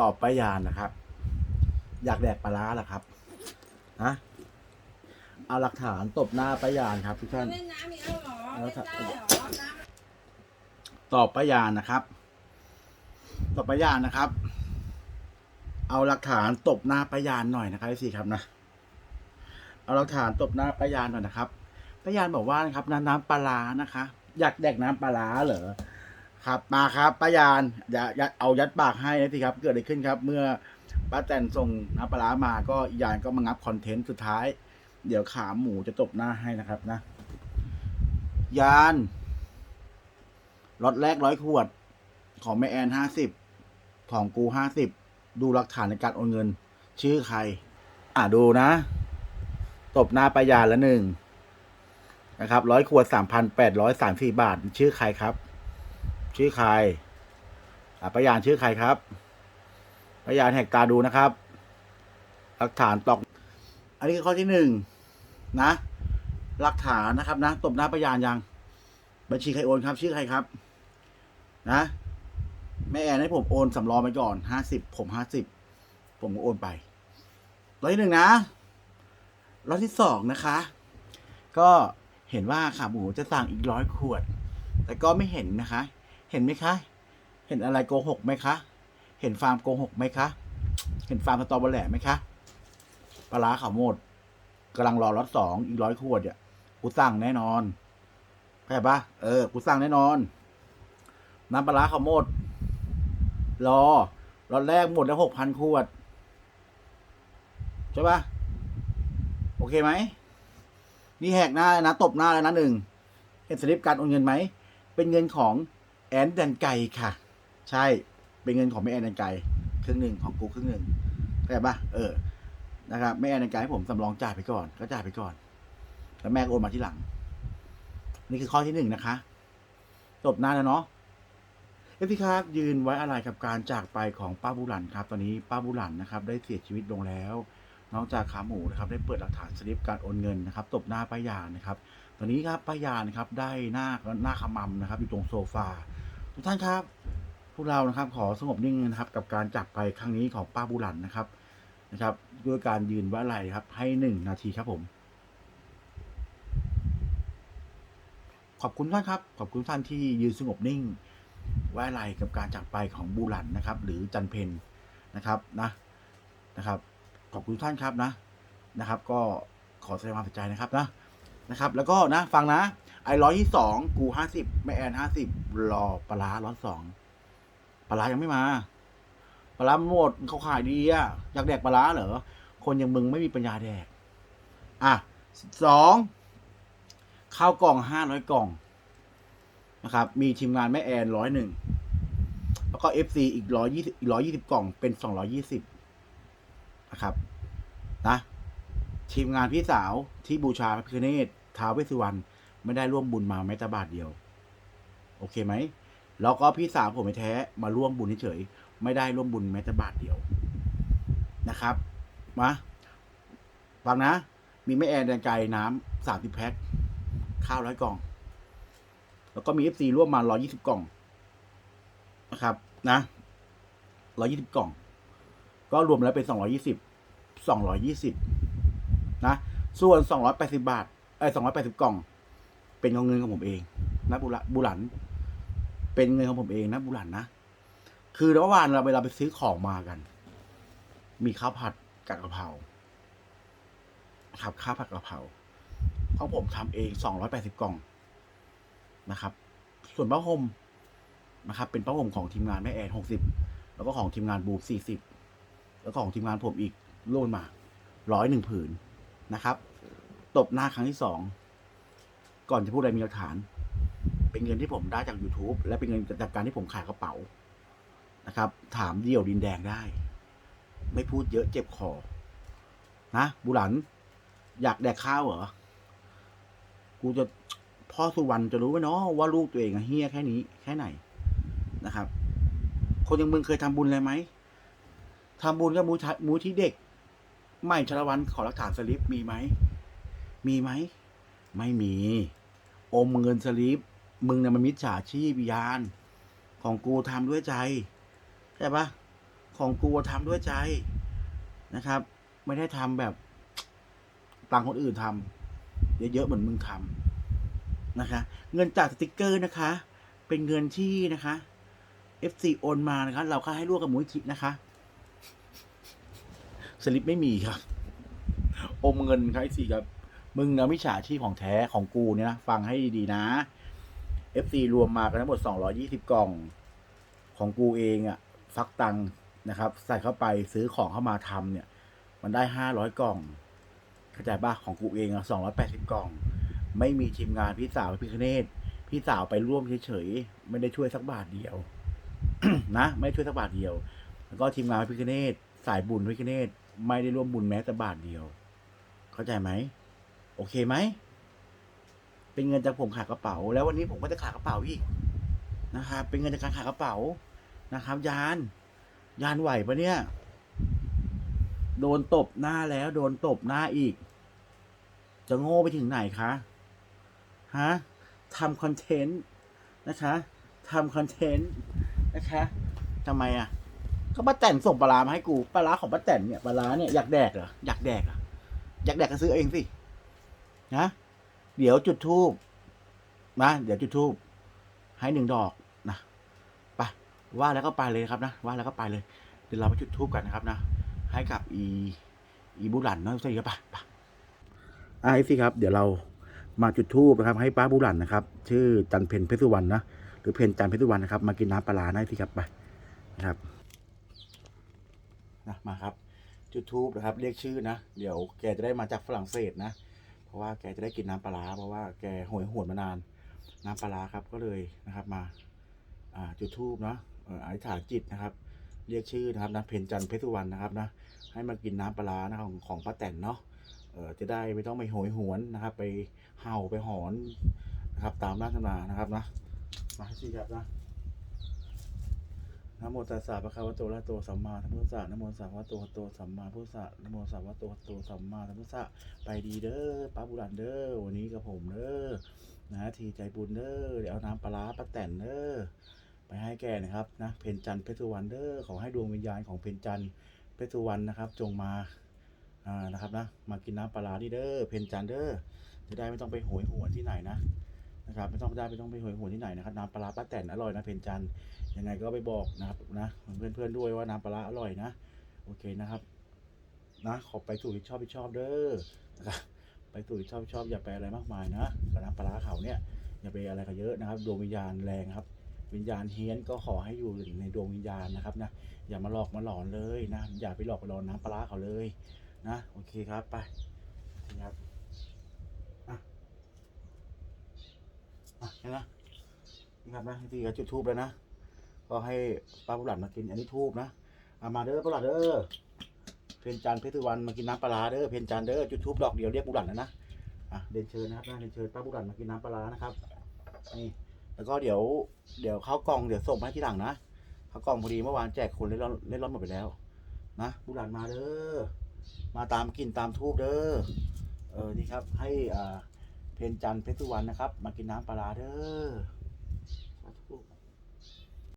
ตอบป้ายานนะครับ อยากแดกปลาร้าเหรอครับฮะเอาหลักฐานตบหน้าป้ายานครับทุกท่านเล่นน้ำอีกแล้วเหรอเล่นได้เหรอน้ำตอบป้ายานนะครับตอบป้ายานนะครับ เอาหลักฐานตบหน้าป้ายานหน่อยนะครับสิครับนะเอาหลักฐานตบหน้าป้ายานหน่อยนะครับป้ายานบอกว่านะครับน้ำน้ำปลาร้านะคะ อยากแดกน้ำปลาร้าเหรอ ครับมาครับป้ายานอย่าอย่าเอายัดปากให้นะสิครับ เกิดอะไรขึ้นครับ เมื่อป้าแตนส่งน้ำปลาร้ามาก็ยานก็มางับคอนเทนต์สุดท้าย เดี๋ยวขาหมูจะตบหน้าให้นะครับนะ ยานล็อตแรกร้อยขวด ของแม่แอนห้าสิบของกูห้าสิบดูหลักฐานในการโอนเงิน ชื่อใคร อ่าดูนะ ตบหน้าปายานละหนึ่งนะครับร้อยขวดสามพันแปดร้อยสามสี่บาท ชื่อใครครับ ชื่อใครอ่าปายานชื่อใครครับปายานแหกตาดูนะครับ หลักฐานตอก อันนี้คือข้อที่หนึ่งนะ หลักฐานนะครับนะตบหน้าปายานยัง บัญชีใครโอนครับ ชื่อใครครับ นะแม่แอนให้ผมโอนสำรองไปก่อนห้าสิบผมห้าสิบผมโอนไปร้อยที่หนึ่งนะร้อยที่สองนะคะ ก็เห็นว่าขาหมูจะสั่งอีกร้อยขวด แต่ก็ไม่เห็นนะคะ เห็นไหมคะ เห็นอะไรโกหกไหมคะ เห็นฟาร์มโกหกไหมคะ เห็นฟาร์มสตอเบอร์แหล่ไหมคะปลาขาวโมดกำลังรอรถสองอีกร้อยขวดเนี่ยกูสั่งแน่นอนเข้าใจปะเออกูสั่งแน่นอน น้ำปลาขาวโมด รอรอดแรกหมดแล้วหกพันขวดใช่ปะโอเคไหมนี่แหกหน้าเลยนะตบหน้าแล้วนะหนึ่งเห็นสลิปการโอนเงินไหมเป็นเงินของ แอนแดนไก่ค่ะ ใช่เป็นเงินของแม่แอนแดนไก่ครึ่งหนึ่งของกูครึ่งหนึ่งเข้าใจปะเออนะครับแม่แอนแดนไก่ให้ผมสำรองจ่ายไปก่อน ก็จ่ายไปก่อน แล้วแม่ก็โอนมาที่หลัง นี่คือข้อที่หนึ่งนะคะตบหน้าแล้วเนาะเอฟซีครับยืนไว้อะไรกับการจากไปของป้าบุหลันครับ ตอนนี้ป้าบุหลันนะครับ ได้เสียชีวิตลงแล้วนอกจากขาหมูนะครับ ได้เปิดหลักฐานสลิปการโอนเงินนะครับตบหน้าป้ายานะครับ ตอนนี้ครับป้ายานะครับได้หน้าหน้าขมำนะครับ อยู่ตรงโซฟา ทุกท่านครับ พวกเรานะครับขอสงบนิ่งนะครับ กับการจากไปครั้งนี้ของป้าบุหลันนะครับนะครับ ด้วยการยืนไว้อะไรครับ ให้หนึ่งนาทีครับผม ขอบคุณท่านครับ ขอบคุณท่านที่ยืนสงบนิ่งไว้อะไรกับการจากไปของบูหลันนะครับ หรือจันเพนนะครับนะนะครับ ขอบคุณท่านครับนะนะครับ ก็ขอแสดงความเสียใจนะครับนะนะครับ แล้วก็นะฟังนะ ไอ้ร้อยที่สองกูห้าสิบแม่แอนห้าสิบรอปลาร้าร้อยสองปลาร้ายังไม่มาปลาร้าหมดเขาขายดีอะอยากแดกปลาร้าเหรอคนอย่างมึงไม่มีปัญญาแดก อะสองข้าวกล่องห้าร้อยกล่องนะครับ มีทีมงานแม่แอนร้อยหนึ่งแล้วก็ FC อีกร้อยยี่สิบอีกร้อยี่สิบกล่องเป็นสองร้อยี่สิบนะครับนะทีมงานพี่สาวที่บูชาพระพิฆเนศท้าวเวสสุวรรณ ไม่ได้ร่วมบุญมาแม้แต่บาทเดียว โอเคไหมแล้วก็พี่สาวผมแท้มาร่วมบุญเฉยไม่ได้ร่วมบุญแม้แต่บาทเดียวนะครับมาฟังนะ มีแม่แอนแดงไก่น้ำสามสิบแพ็คข้าวร้อยกล่อง แล้วก็มี FC ร่วมมา120กล่องนะครับ นะ120กล่อง ก็รวมแล้วเป็น220 220นะ ส่วน280บาทเอ้อย280กล่อง เป็นของเงินของผมเองนะบุรบุหลัน เป็นเงินของผมเองนะบุหลันนะคือระหว่างเราเวลาไปซื้อของมากัน มีข้าวผัดกับกะเพราครับข้าวผัดกะเพราของผมทำเอง280กล่องนะครับ ส่วนผ้าห่มนะครับ เป็นผ้าห่มของทีมงานแม่แอนหกสิบแล้วก็ของทีมงานบูมสี่สิบแล้วก็ของทีมงานผมอีกโล่นมาร้อยหนึ่งผืนนะครับ ตบหน้าครั้งที่สอง ก่อนจะพูดอะไรมีหลักฐาน เป็นเงินที่ผมได้จาก YouTube และเป็นเงินจากการที่ผมขายกระเป๋านะครับ ถามเดี่ยวดินแดงได้ ไม่พูดเยอะเจ็บคอนะบุหลัน อยากแดกข้าวเหรอ กูจะพ่อสุวรรณจะรู้ไหมเนาะว่าลูกตัวเองเฮี้ยแค่นี้แค่ไหนนะครับ คนอย่างมึงเคยทำบุญอะไรไหมทำบุญกับมูทะมูที่เด็ก ไม่ชลวันขอหลักฐานสลิปมีไหมมีไหม ไม่มี อมเงินสลิปมึงเนี่ยมันมิจฉาชีพยาน ของกูทำด้วยใจใช่ปะของกูทำด้วยใจนะครับ ไม่ได้ทำแบบตังคนอื่นทำเยอะๆเหมือนมึงทำนะคะ เงินจากสติกเกอร์นะคะ เป็นเงินที่นะคะ FC โอนมานะคะ เราก็ให้ร่วมกับมูลนิธินะคะสลิปไม่มีครับ อมเงินครับไอ้สี่ครับ มึงนะมิจฉาชีพของแท้ของกูเนี่ยนะฟังให้ดีๆนะ FC รวมมากันทั้งหมด 220 กล่อง ของกูเองอะ่ะฟักตังนะครับ ใส่เข้าไปซื้อของเข้ามาทำเนี่ย มันได้ 500 กล่องเข้าใจป่ะของกูเองอะ280 กล่อง ไม่มีทีมงานพี่สาวพี่คเนตพี่สาวไปร่วมเฉยๆไม่ได้ช่วยสักบาทเดียวนะไม่ได้ช่วยสักบาทเดียว แล้วก็ทีมงานพี่คเนตสายบุญพี่คเนตไม่ได้ร่วมบุญแม้แต่บาทเดียว เข้าใจไหม โอเคไหม เป็นเงินจากผมขายกระเป๋า แล้ววันนี้ผมก็จะขายกระเป๋าอีกนะครับ เป็นเงินจากการขายกระเป๋านะครับ ยาน ยานไหวปะเนี่ย โดนตบหน้าแล้ว โดนตบหน้าอีก จะโง่ไปถึงไหนคะ ฮะทำคอนเทนต์นะคะทำคอนเทนต์นะคะทำไมอะ ก็ป้าแตนส่งปลาร้ามาให้กูปลาร้าของป้าแตนเนี่ยปลาร้าเนี่ยอยากแดกเหรออยากแดกเหรออยากแดกก็ซื้อเองสิ นะ เดี๋ยวจุดทูบนะเดี๋ยวจุดทูบให้หนึ่งดอกนะไปว่าแล้วก็ไปเลยครับนะว่าแล้วก็ไปเลย เดี๋ยวเราไปจุดทูบกันนะครับนะให้กับอีอีบุหลันเนาะใช่ครับไปไปอ่าสิครับ เดี๋ยวเรามาจุดทูบนะครับ ให้ป้าบุหลันนะครับ ชื่อจันเพนเพชรสุวรรณนะหรือเพนจันเพชรสุวรรณนะครับ มากินน้ำปลาได้สิครับไปนะครับนะมาครับ จุดทูบนะครับ เรียกชื่อนะ เดี๋ยวแกจะได้มาจากฝรั่งเศสนะ ราะว่าแกจะได้กินน้ำปลาเพราะว่าแกหวยหวนมานาน น้ำปลาครับก็เลยนะครับมาอ่าจุดทูบเนาะอธิษฐานจิตนะครับ เรียกชื่อนะครับนะเพนจันเพชรสุวรรณนะครับนะให้มากินน้ำปลานะของของป้าแตนเนาะเออจะได้ไม่ต้องไปโหยหวนนะครับ ไปเห่าไปหอนนะครับตามราชนานะครับนะมาสิครับนะ นะโมตัสสะปะคะวะโตระโตสัมมาสัมพุทธัสสะนะโมตัสสะภะคะวะโตโตสัมมาสัมพุทธัสะนะโมตัสสะภะคะวะโตโตสัมมาสัมพุทธัสสะไปดีเด้อป้าบุรันเด้อวันนี้กับผมเด้อนะทีใจบุญเด้อเดี๋ยวเอาน้ำปลาป้าแตนเด้อไปให้แกนะครับนะเพนจันเพชรสุวรรณเด้อขอให้ดวงวิญญาณของเพนจันเพชรสุวรรณนะครับ จงมาอ่านะครับนะมากินน้ำปลาร้านี่เด้อเพนจันเด้อจะได้ไม่ต้องไปโหยหวนที่ไหนนะ นะครับไม่ต้องได้ไม่ต้องไปโหยหวนที่ไหนนะครับน้ำปลาป้าแตนอร่อยนะเพนจันยังไงก็ไปบอกนะครับนะเพื่อนๆด้วยว่าน้ำปลาอร่อยนะโอเคนะครับ นะขอไปสู่ที่ชอบที่ชอบเด้อนะครับไปสู่ที่ชอบที่ชอบอย่าไปอะไรมากมายนะกับน้ำปลาเขาเนี่ยอย่าไปอะไรกันเยอะนะครับดวงวิญญาณแรงครับวิญญาณเฮี้ยนก็ขอให้อยู่ในดวงวิญญาณนะครับนะอย่ามาหลอกมาหลอนเลยนะอย่าไปหลอกไปหลอนน้ำปลาเขาเลยนะโอเคครับไปนะครับอะ อะเห็นไหมนี่ครับนะที่ก็จุดทูบแล้วนะ ก็ให้ป้าบุหลันมากินอันนี้ทูบนะเอามาเด้อบุหลันเด้อ เพนจันทร์เพชรสุวรรณมากินน้ำปลาร้าเด้อ เพนจันทร์เด้อจุดทูบดอกเดียวเรียกบุหลันแล้วนะ อะเดินเชิญนะครับนะเดินเชิญป้าบุหลันมากินน้ำปลาร้านะครับ นี่ แล้วก็เดี๋ยว เดี๋ยวเข้ากล่องเดี๋ยวส่งมาที่หลังนะเข้ากล่องพอดีเมื่อวานแจกคนเล่นร่อนเล่นร่อนหมดไปแล้ว นะบุหลานมาเด้อ มาตามกินตามทูบเด้อ เออ นี่ครับ ให้อ่า เพนจันทร์เพชรสุวรรณนะครับ มากินน้ำปลาร้าเด้อ